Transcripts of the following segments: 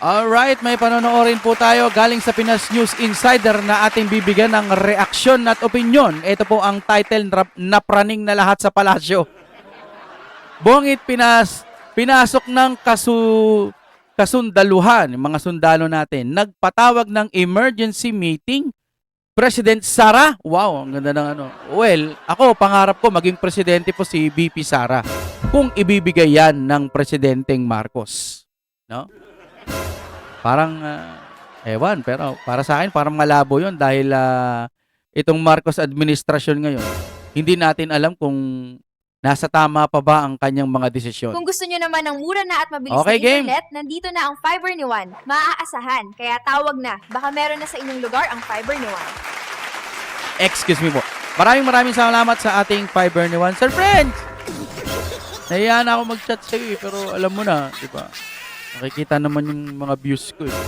Alright, may panonoorin po tayo galing sa Pinas News Insider na ating bibigyan ng reaksyon at opinion. Ito po ang title na napraning na lahat sa palasyo. Bongit Pinas, pinasok ng kasu, kasundaluhan, mga sundalo natin, nagpatawag ng emergency meeting. President Sara, wow, ang ganda ng ano. Well, ako, pangarap ko maging presidente po si BP Sara kung ibibigay yan ng Presidenteng Marcos. No? Parang, ah, ewan, pero para sa akin, parang malabo yun dahil ah, itong Marcos administrasyon ngayon, hindi natin alam kung nasa tama pa ba ang kanyang mga desisyon. Kung gusto nyo naman ng mura na at mabilis Okay, na game. internet, nandito na ang fiber ni Juan. Maaasahan, kaya tawag na. Baka meron na sa inyong lugar ang fiber ni Juan. Excuse me po. Maraming maraming salamat sa ating fiber ni One. Sir Friends! Nahiya na ako mag-chat sa'yo eh, pero alam mo na, di ba? Nakikita naman yung mga views ko eh.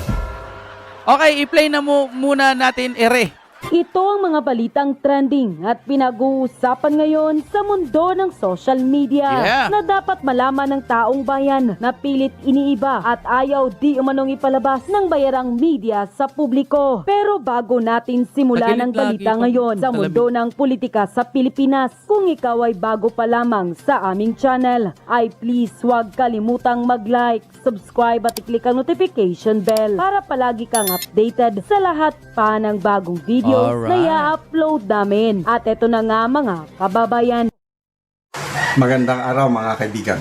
Okay, i-play na mo muna natin ere. Ito ang mga balitang trending at pinag-uusapan ngayon sa mundo ng social media Yeah. na dapat malaman ng taong bayan na pilit iniiba at ayaw di umanong ipalabas ng bayarang media sa publiko. Pero bago natin simulan ang balita ngayon sa mundo ng politika sa Pilipinas, kung ikaw ay bago pa lamang sa aming channel, ay please huwag kalimutang mag-like, subscribe at i-click ang notification bell para palagi kang updated sa lahat pa ng bagong videos na Alright. i-upload namin. At eto na nga mga kababayan, Magandang araw mga kaibigan.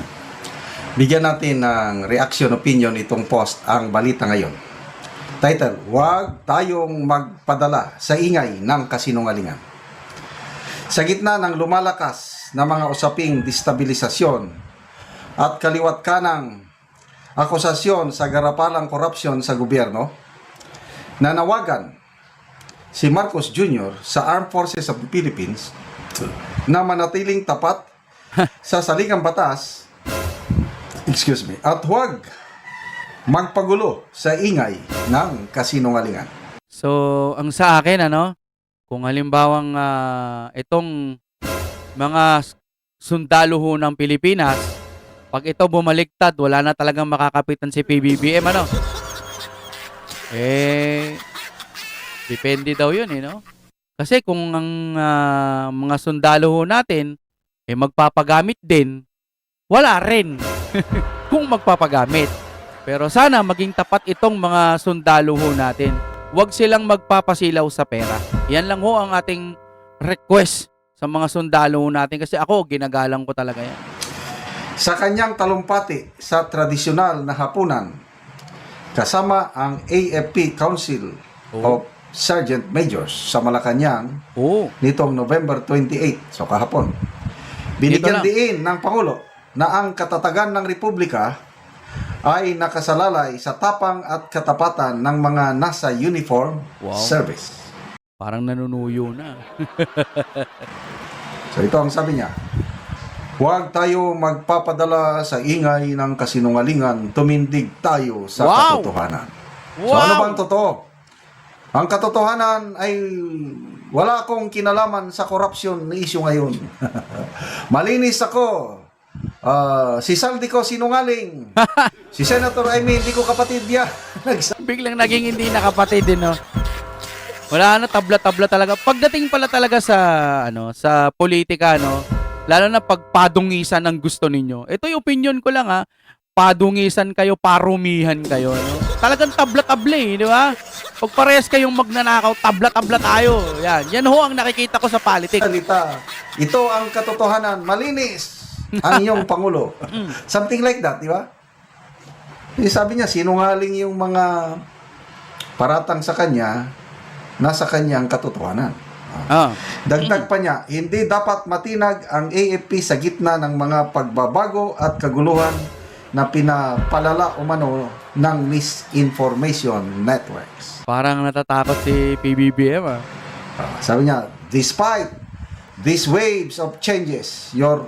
Bigyan natin ng reaction opinion itong post ang balita ngayon. Title, Huwag tayong magpadala sa ingay ng kasinungalingan. Sa gitna ng lumalakas na mga usaping destabilisasyon at kaliwat kanang akusasyon sa garapalang korupsyon sa gobyerno, nanawagan si Marcos Jr. sa Armed Forces of the Philippines na manatiling tapat sa saligang batas excuse me at huwag magpagulo sa ingay ng kasinungalingan. So, ang sa akin, ano, kung halimbawang ah, itong mga sundalo ho ng Pilipinas, pag ito bumaliktad, wala na talagang makakapitan si PBBM, ano? Eh, depende daw yun, eh, no? Kasi kung ang ah, mga sundalo ho natin, eh magpapagamit din, wala rin kung magpapagamit. Pero sana maging tapat itong mga sundalo ho natin. Huwag silang magpapasilaw sa pera. Yan lang ho ang ating request sa mga sundalo ho natin kasi ako ginagalang ko talaga yan. Sa kanyang talumpati sa tradisyonal na hapunan, kasama ang AFP Council Oh. of Sergeant Majors sa Malacanang Oo. nitong November 28, so kahapon. Binigyan diin ng Pangulo na ang katatagan ng Republika ay nakasalalay sa tapang at katapatan ng mga nasa uniform Wow. service. Parang nanunuyo na. So ito ang sabi niya. Huwag tayo magpapadala sa ingay ng kasinungalingan, tumindig tayo sa Wow! katotohanan. So ano bang totoo? Ang katotohanan ay wala akong kinalaman sa corruption na issue ngayon. Malinis ako. Ah, si Saldi ko sinungaling. si Senator Amy, hindi ko kapatid niya. Nagsabi Biglang naging hindi nakapatid din, no? Wala na, tabla-tabla talaga. Pagdating pala talaga sa, ano, sa politika, no? Lalo na pag padungisan ang gusto ninyo. Ito yung opinion ko lang, ha? Padungisan kayo, parumihan kayo, no? Talagang tabla-tabla, eh, di ba? Pag parehas kayong magnanakaw, tabla-tabla tayo. Yan. Yan ho ang nakikita ko sa politics. salita. Ito ang katotohanan. Malinis ang iyong Pangulo. Something like that, di ba? Eh, sabi niya, sinungaling yung mga paratang sa kanya, nasa kanyang katotohanan. Ah. Dagdag pa niya, hindi dapat matinag ang AFP sa gitna ng mga pagbabago at kaguluhan na pinapalala umano ng misinformation networks. Parang natatakot si PBBM, ah. Sabi niya, despite these waves of changes, your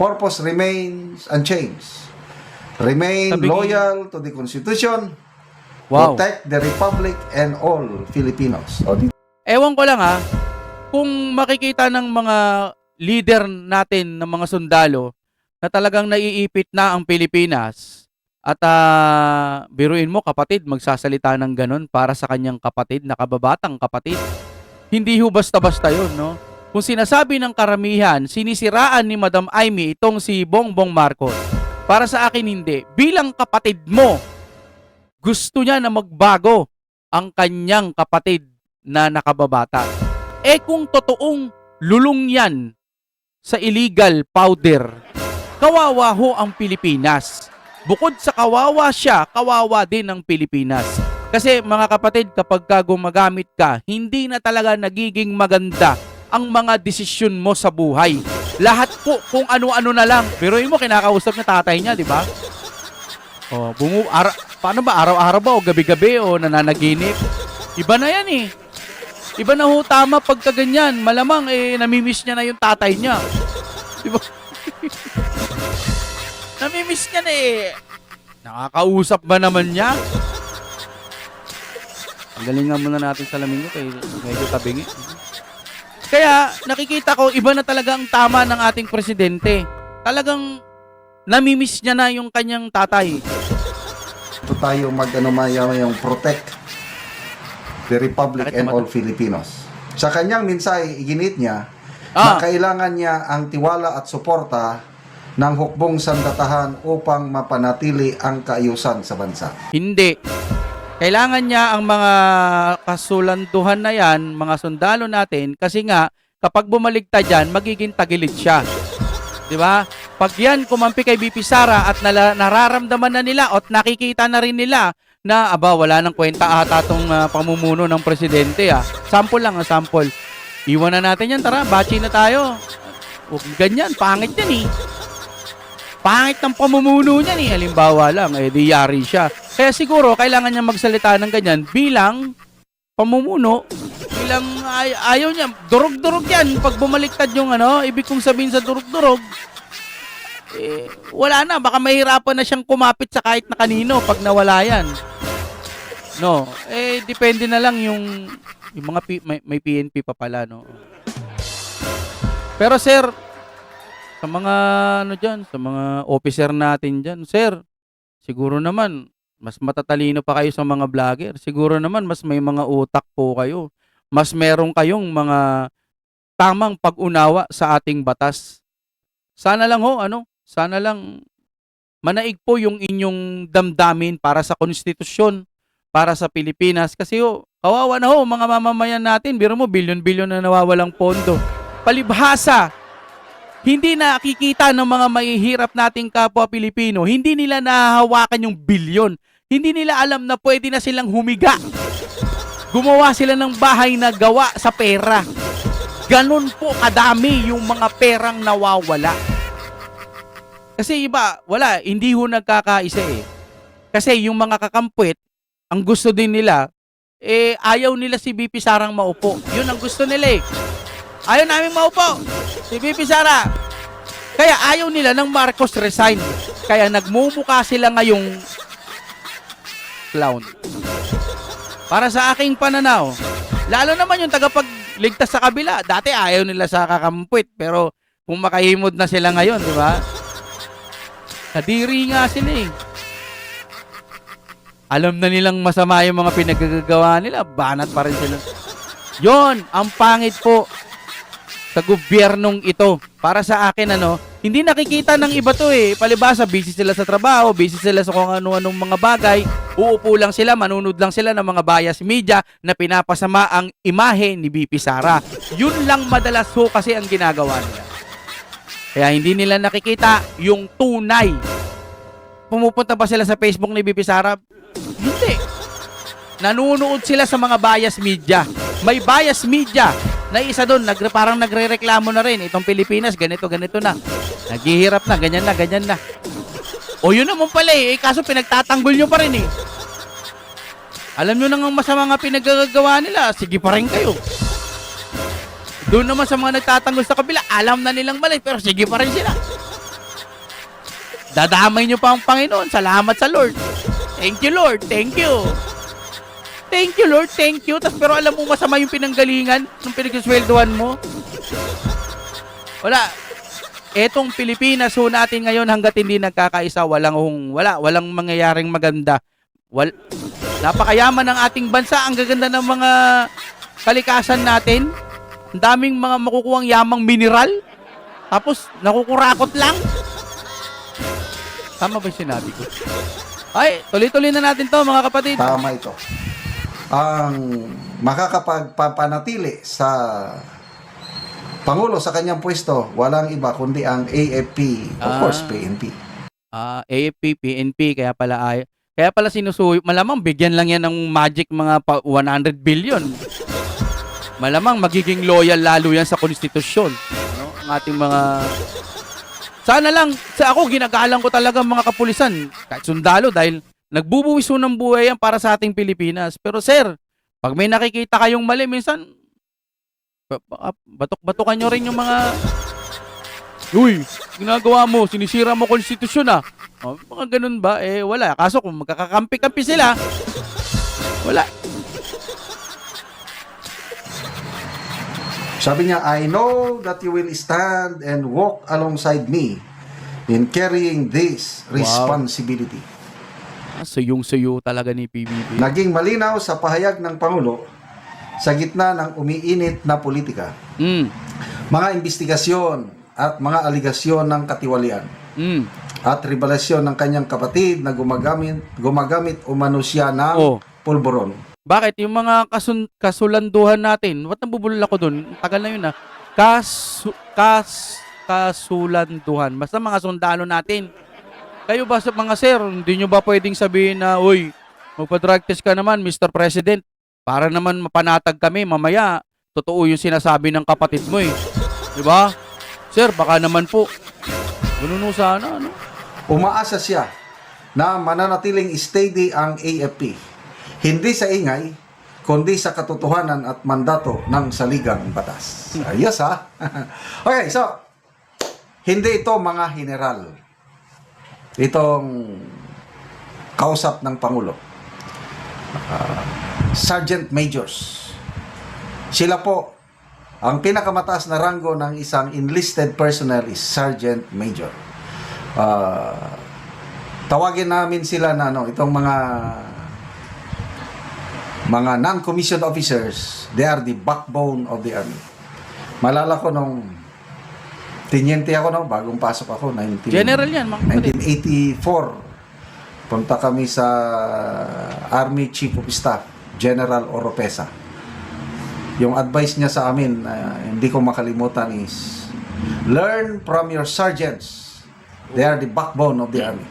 purpose remains unchanged. Remain Sabi loyal to the Constitution, Wow. protect the Republic and all Filipinos. O, Ewan ko lang ha, kung makikita ng mga leader natin ng mga sundalo na talagang naiipit na ang Pilipinas, At ah, biruin mo kapatid, magsasalita ng ganun para sa kanyang kapatid na kababatang kapatid. Hindi ho basta-basta yun, no? Kung sinasabi ng karamihan, sinisiraan ni Madam Amy itong si Bongbong Marcos. Para sa akin hindi. Bilang kapatid mo, gusto niya na magbago ang kanyang kapatid na nakababata. Eh kung totoong lulong yan sa illegal powder, kawawa ho ang Pilipinas. Bukod sa kawawa siya, kawawa din ang Pilipinas. Kasi mga kapatid, kapag ka gumagamit ka, hindi na talaga nagiging maganda ang mga desisyon mo sa buhay. Lahat po kung ano-ano na lang. Pero mo kinakausap niya tatay niya, di ba? Oh, bumu ara paano ba araw-araw ba o gabi-gabi o nananaginip? Iba na 'yan eh. Iba na ho tama pagka ganyan. Malamang eh namimiss niya na yung tatay niya. Di ba? namimiss niya na eh. Nakakausap ba naman niya? Ang galingan muna natin sa lamin ko kay medyo tabingi. Kaya nakikita ko iba na talaga ang tama ng ating presidente. Talagang namimiss niya na yung kanyang tatay. Ito tayo mag ano maya yung protect the Republic Bakit and all Filipinos. Sa kanyang mensahe, iginit niya Ah. na kailangan niya ang tiwala at suporta ng hukbong sandatahan upang mapanatili ang kaayusan sa bansa. Hindi. Kailangan niya ang mga kasulanduhan na yan, mga sundalo natin, kasi nga, kapag bumaligtad yan, magiging tagilid siya. Di ba? Pag yan kumampi kay BP Sara at nala, nararamdaman na nila at nakikita na rin nila na aba wala nang kwenta ata tong ah, pamumuno ng presidente ah. Sample lang ah, sample. Iwan na natin yan, tara, bachi na tayo. Huwag ganyan, pangit yan eh. Pangit ng pamumuno niya ni halimbawa lang, eh di yari siya. Kaya siguro kailangan niya magsalita ng ganyan bilang pamumuno, bilang ay- ayaw niya, durog-durog yan pag bumaliktad yung ano, ibig kong sabihin sa durog-durog, eh, wala na, baka mahirapan na siyang kumapit sa kahit na kanino pag nawala yan. No, eh depende na lang yung yung mga P- may, may PNP pa pala no. Pero sir, sa mga ano diyan, sa mga officer natin diyan, sir, siguro naman mas matatalino pa kayo sa mga vlogger. Siguro naman mas may mga utak po kayo. Mas meron kayong mga tamang pag-unawa sa ating batas. Sana lang ho, ano? Sana lang manaig po yung inyong damdamin para sa konstitusyon, para sa Pilipinas. Kasi ho, kawawa na ho, mga mamamayan natin. Biro mo, bilyon-bilyon na nawawalang pondo. Palibhasa, hindi nakikita ng mga mahihirap nating kapwa Pilipino, hindi nila nahahawakan yung bilyon. Hindi nila alam na pwede na silang humiga. Gumawa sila ng bahay na gawa sa pera. Ganon po kadami yung mga perang nawawala. Kasi iba, wala, hindi ho nagkakaisa eh. Kasi yung mga kakampwet, ang gusto din nila, eh ayaw nila si BP Sarang maupo. Yun ang gusto nila eh. Ayaw namin maupo. Si BP Sara. Kaya ayaw nila ng Marcos resign. Kaya nagmumuka sila ngayong clown. Para sa aking pananaw, lalo naman yung tagapagligtas sa kabila. Dati ayaw nila sa kakampwit. Pero kung makahimod na sila ngayon, di ba? Kadiri nga sila eh. Alam na nilang masama yung mga pinagagagawa nila, banat pa rin sila. Yon, ang pangit po sa gobyernong ito. Para sa akin, ano, hindi nakikita ng iba to eh. Palibasa, busy sila sa trabaho, busy sila sa kung ano-anong mga bagay. Uupo lang sila, manunod lang sila ng mga bias media na pinapasama ang imahe ni BP Sara. Yun lang madalas ho kasi ang ginagawa nila. Kaya hindi nila nakikita yung tunay. Pumupunta ba sila sa Facebook ni BP Sara? Hindi. Nanunood sila sa mga bias media. May bias media na isa doon, nag, parang nagre-reklamo na rin. Itong Pilipinas, ganito, ganito na. Naghihirap na, ganyan na, ganyan na. O yun naman pala eh, eh kaso pinagtatanggol nyo pa rin eh. Alam nyo nang masama nga pinagagawa nila, sige pa rin kayo. Doon naman sa mga nagtatanggol sa kabila, alam na nilang mali, pero sige pa rin sila. Dadamay nyo pa ang Panginoon. Salamat sa Lord. Thank you, Lord. Thank you. Thank you, Lord. Thank you. Tas pero alam mo masama yung pinanggalingan nung pinagsweldohan mo. Wala. etong Pilipinas ho natin ngayon hanggat hindi nagkakaisa, walang hong, wala, walang mangyayaring maganda. Wal, napakayaman ng ating bansa, ang gaganda ng mga kalikasan natin. Ang daming mga makukuhang yamang mineral. Tapos, nakukurakot lang. Tama ba yung sinabi ko? Ay, tuloy-tuloy na natin to mga kapatid. Tama ito. Ang makakapagpapanatili sa Pangulo sa kanyang pwesto, walang iba kundi ang AFP, of Ah. course, PNP. Ah, AFP, PNP, kaya pala ay kaya pala sinusuyo. Malamang bigyan lang yan ng magic mga pa- 100 billion. Malamang magiging loyal lalo yan sa konstitusyon. No? Ang ating mga Sana lang, sa ako ginagalang ko talaga mga kapulisan, kahit sundalo dahil nagbubuwis ho ng buhay yan para sa ating Pilipinas. Pero sir, pag may nakikita kayong mali, minsan ba- ba- batok-batokan nyo rin yung mga Uy, ginagawa mo, sinisira mo konstitusyon ah. Oh, mga ganun ba? Eh, wala. Kaso kung magkakakampi-kampi sila, wala. Sabi niya, I know that you will stand and walk alongside me in carrying this responsibility. Ah, Suyong-suyo talaga ni PBB. Naging malinaw sa pahayag ng Pangulo sa gitna ng umiinit na politika, Mm. mga investigasyon at mga aligasyon ng katiwalian Mm. at revelasyon ng kanyang kapatid na gumagamit gumagamit umano siya ng Oh. pulburon. Bakit? Yung mga kasun- kasulanduhan natin, what nabubulol ako dun? Tagal na yun ah. Kasu- kas- kasulanduhan. Basta mga sundalo natin. Kayo ba sa mga sir, hindi nyo ba pwedeng sabihin na, Uy, magpa-drug test ka naman, Mr. President. Para naman mapanatag kami, mamaya, totoo yung sinasabi ng kapatid mo eh. Di ba? Sir, baka naman po. Ganun sana, ano? Umaasa siya na mananatiling steady ang AFP. Hindi sa ingay, kundi sa katotohanan at mandato ng saligang batas. Ayos ha? okay, so, hindi ito mga general. Itong kausap ng Pangulo. Ah, Sergeant Majors. Sila po, ang pinakamataas na ranggo ng isang enlisted personnel is Sergeant Major. Ah, tawagin namin sila na ano, itong mga mga non-commissioned officers, they are the backbone of the army. Malala ko nung tinyente ako no, bagong pasok ako, 19, General yan, mga kapatid. 1984. Punta kami sa Army Chief of Staff, General Oropesa. Yung advice niya sa amin, na hindi ko makalimutan is, learn from your sergeants. They are the backbone of the army.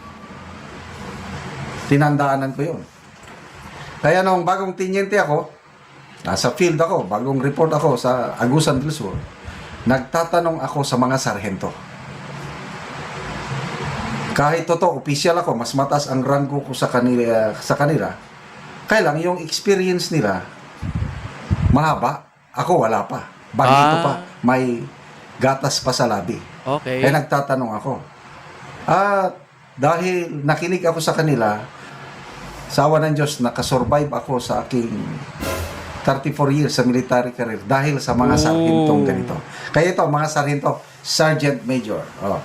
Tinandaanan ko yun. Kaya nung bagong tinyente ako, nasa field ako, bagong report ako sa Agusan del Sur, nagtatanong ako sa mga sarhento. Kahit totoo, official ako, mas mataas ang ranggo ko sa kanila, sa kanila, kaya lang yung experience nila, mahaba. Ako wala pa. Bagito Ah. pa. May gatas pa sa labi. Okay. Eh nagtatanong ako. At dahil nakinig ako sa kanila, sa awa ng Diyos, nakasurvive ako sa aking 34 years sa military career dahil sa mga Oh. sarhentong ganito. Kaya ito, mga sarhento, Sergeant Major. Oh.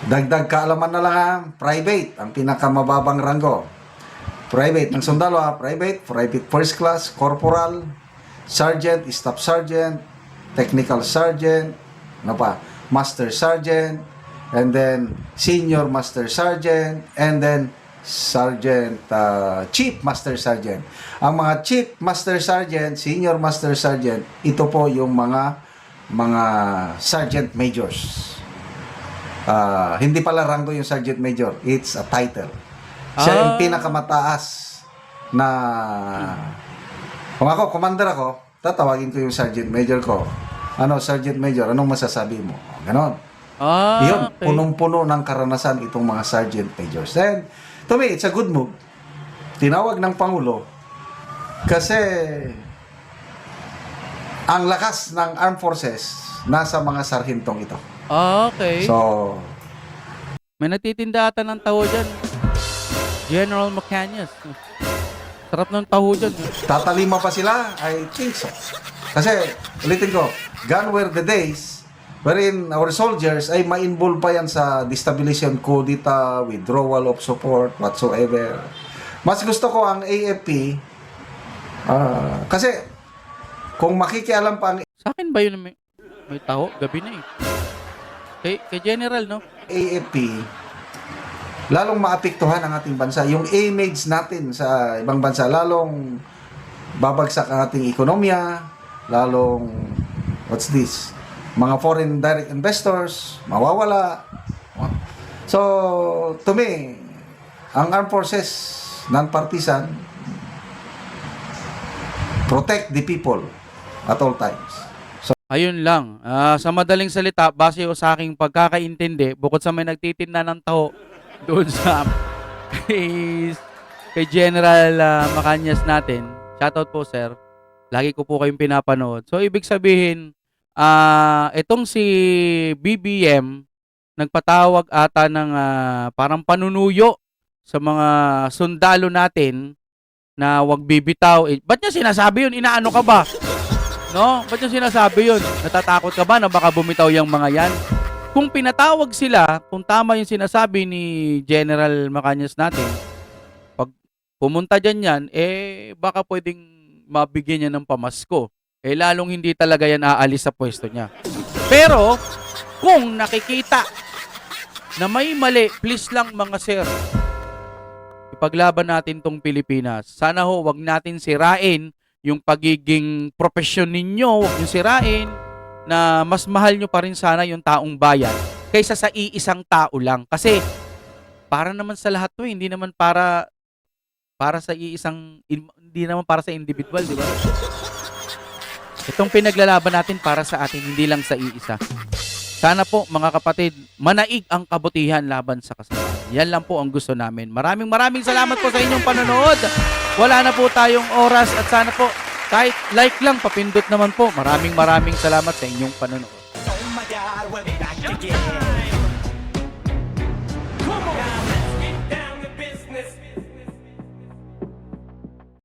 Dagdag kaalaman na lang ha, private, ang pinakamababang ranggo. Private ng sundalo ha, private, private first class, corporal, sergeant, staff sergeant, technical sergeant, ano pa, master sergeant, and then senior master sergeant, and then sergeant, uh, chief master sergeant. Ang mga chief master sergeant, senior master sergeant, ito po yung mga mga sergeant majors. Ah, hindi pala rango yung sergeant major, it's a title. Siya yung Ah. pinakamataas na kung ako, commander ako, tatawagin ko yung sergeant major ko. Ano, sergeant major, anong masasabi mo? Ganon. Ah, Yun, okay. punong-puno ng karanasan itong mga sergeant majors. Then, to me, it's a good move. Tinawag ng Pangulo kasi ang lakas ng armed forces nasa mga sarhentong ito. Ah, okay. So, May nagtitinda ata ng taho dyan. General Macanias. Sarap ng taho dyan. tatalima pa sila? I think so. Kasi, ulitin ko, gone were the days wherein our soldiers ay ma-involve pa yan sa destabilization kudita, withdrawal of support, whatsoever. Mas gusto ko ang AFP ah, kasi kung makikialam pa ang Sa akin ba yun may, may taho? Gabi na eh. Kay, kay General, no? AFP, lalong maapektuhan ang ating bansa. Yung image natin sa ibang bansa, lalong babagsak ang ating ekonomiya, lalong, what's this? Mga foreign direct investors, mawawala. So, to me, ang armed forces, non-partisan, protect the people at all times. Ayun lang. Ah, sa madaling salita, base o sa aking pagkakaintindi, bukod sa may nagtitinda ng taho doon sa kay, General ah, Macanyas natin, shoutout po sir, lagi ko po kayong pinapanood. So, ibig sabihin, ah itong si BBM, nagpatawag ata ng ah, parang panunuyo sa mga sundalo natin na wag bibitaw. Eh, ba't niya sinasabi yun? Inaano ka ba? No? Ba't yung sinasabi yun? Natatakot ka ba na baka bumitaw yung mga yan? Kung pinatawag sila, kung tama yung sinasabi ni General Macanyas natin, pag pumunta dyan yan, eh baka pwedeng mabigyan niya ng pamasko. Eh lalong hindi talaga yan aalis sa pwesto niya. Pero, kung nakikita na may mali, please lang mga sir, ipaglaban natin tong Pilipinas. Sana ho, wag natin sirain yung pagiging profesyon ninyo, huwag nyo sirain na mas mahal nyo pa rin sana yung taong bayan kaysa sa iisang tao lang. Kasi para naman sa lahat to, eh, hindi naman para para sa iisang hindi naman para sa individual, di ba? Itong pinaglalaban natin para sa atin, hindi lang sa iisa. Sana po mga kapatid, manaig ang kabutihan laban sa kasalanan. Yan lang po ang gusto namin. Maraming maraming salamat po sa inyong panonood. Wala na po tayong oras at sana po kahit like lang, papindot naman po. Maraming maraming salamat sa inyong panonood.